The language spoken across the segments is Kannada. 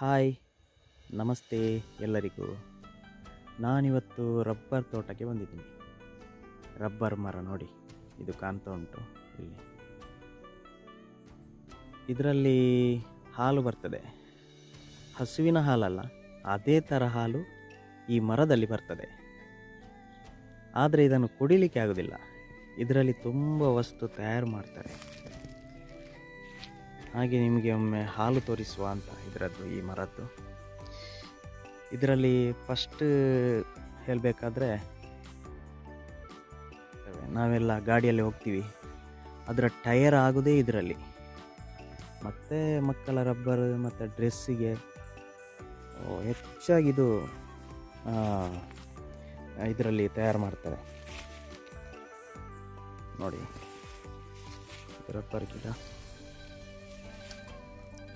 ಹಾಯ್, ನಮಸ್ತೆ ಎಲ್ಲರಿಗೂ. ನಾನಿವತ್ತು ರಬ್ಬರ್ ತೋಟಕ್ಕೆ ಬಂದಿದ್ದೀನಿ. ರಬ್ಬರ್ ಮರ ನೋಡಿ, ಇದು ಕಾಣ್ತಾ ಉಂಟು ಇಲ್ಲಿ. ಇದರಲ್ಲಿ ಹಾಲು ಬರ್ತದೆ. ಹಸುವಿನ ಹಾಲಲ್ಲ, ಅದೇ ಥರ ಹಾಲು ಈ ಮರದಲ್ಲಿ ಬರ್ತದೆ. ಆದರೆ ಇದನ್ನು ಕುಡಿಲಿಕ್ಕೆ ಆಗೋದಿಲ್ಲ. ಇದರಲ್ಲಿ ತುಂಬ ವಸ್ತು ತಯಾರು ಮಾಡ್ತಾರೆ. ಹಾಗೆ ನಿಮಗೆ ಒಮ್ಮೆ ಹಾಲು ತೋರಿಸುವ ಅಂತ ಇದರದ್ದು ಈ ಮರದ್ದು. ಇದರಲ್ಲಿ ಫಸ್ಟ್ ಹೇಳಬೇಕಾದ್ರೆ, ನಾವೆಲ್ಲ ಗಾಡಿಯಲ್ಲಿ ಹೋಗ್ತೀವಿ. ಅದರ ಟಯರ್ ಆಗೋದೇ ಇದರಲ್ಲಿ. ಮತ್ತು ಮಕ್ಕಳ ರಬ್ಬರ್, ಮತ್ತು ಡ್ರೆಸ್ಸಿಗೆ ಹೆಚ್ಚಾಗಿದು ಇದರಲ್ಲಿ ತಯಾರು ಮಾಡ್ತಾರೆ ನೋಡಿ, ರಬ್ಬರ್ ಗಿಡ.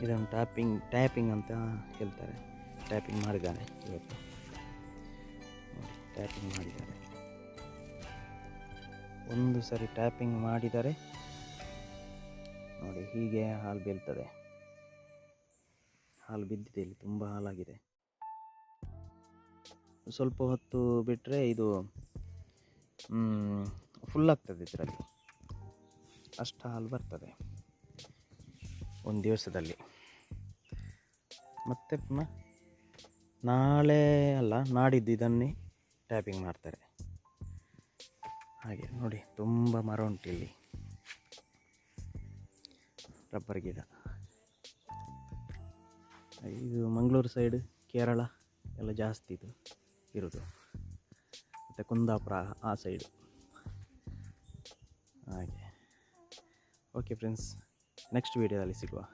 ಇದನ್ನು ಟ್ಯಾಪಿಂಗ್ ಟ್ಯಾಪಿಂಗ್ ಅಂತ ಹೇಳ್ತಾರೆ. ಟ್ಯಾಪಿಂಗ್ ಮಾಡಿದ್ದಾರೆ ಇವತ್ತು. ನೋಡಿ, ಟ್ಯಾಪಿಂಗ್ ಮಾಡಿದ್ದಾರೆ. ಒಂದು ಸರಿ ಟ್ಯಾಪಿಂಗ್ ಮಾಡಿದರೆ, ನೋಡಿ, ಹೀಗೆ ಹಾಲು ಬೀಳ್ತದೆ. ಹಾಲು ಬಿದ್ದಿದೆ ಇಲ್ಲಿ, ತುಂಬ ಹಾಲಾಗಿದೆ. ಸ್ವಲ್ಪ ಹೊತ್ತು ಬಿಟ್ಟರೆ ಇದು ಫುಲ್ ಆಗ್ತದೆ ಇದರಲ್ಲಿ. ಅಷ್ಟು ಹಾಲು ಬರ್ತದೆ. ಒಂದು ದಿವಸದಲ್ಲಿ. ಮತ್ತೆ ಪುನಃ ನಾಳೆ ಅಲ್ಲ, ನಾಡಿದ್ದು ಇದನ್ನೇ ಟ್ಯಾಪಿಂಗ್ ಮಾಡ್ತಾರೆ. ಹಾಗೆ ನೋಡಿ, ತುಂಬ ಮರ ಉಂಟು ಇಲ್ಲಿ. ರಬ್ಬರ್ ಗಿಡ. ಇದು ಮಂಗಳೂರು ಸೈಡ್ ಕೇರಳ ಎಲ್ಲ ಜಾಸ್ತಿ ಇದು ಇರೋದು. ಮತ್ತು ಕುಂದಾಪುರ ಆ ಸೈಡು ಹಾಗೆ. ಓಕೆ ಫ್ರೆಂಡ್ಸ್ ನೆಕ್ಸ್ಟ್ ವೀಡಿಯೋದಲ್ಲಿ ಸಿಗುವ.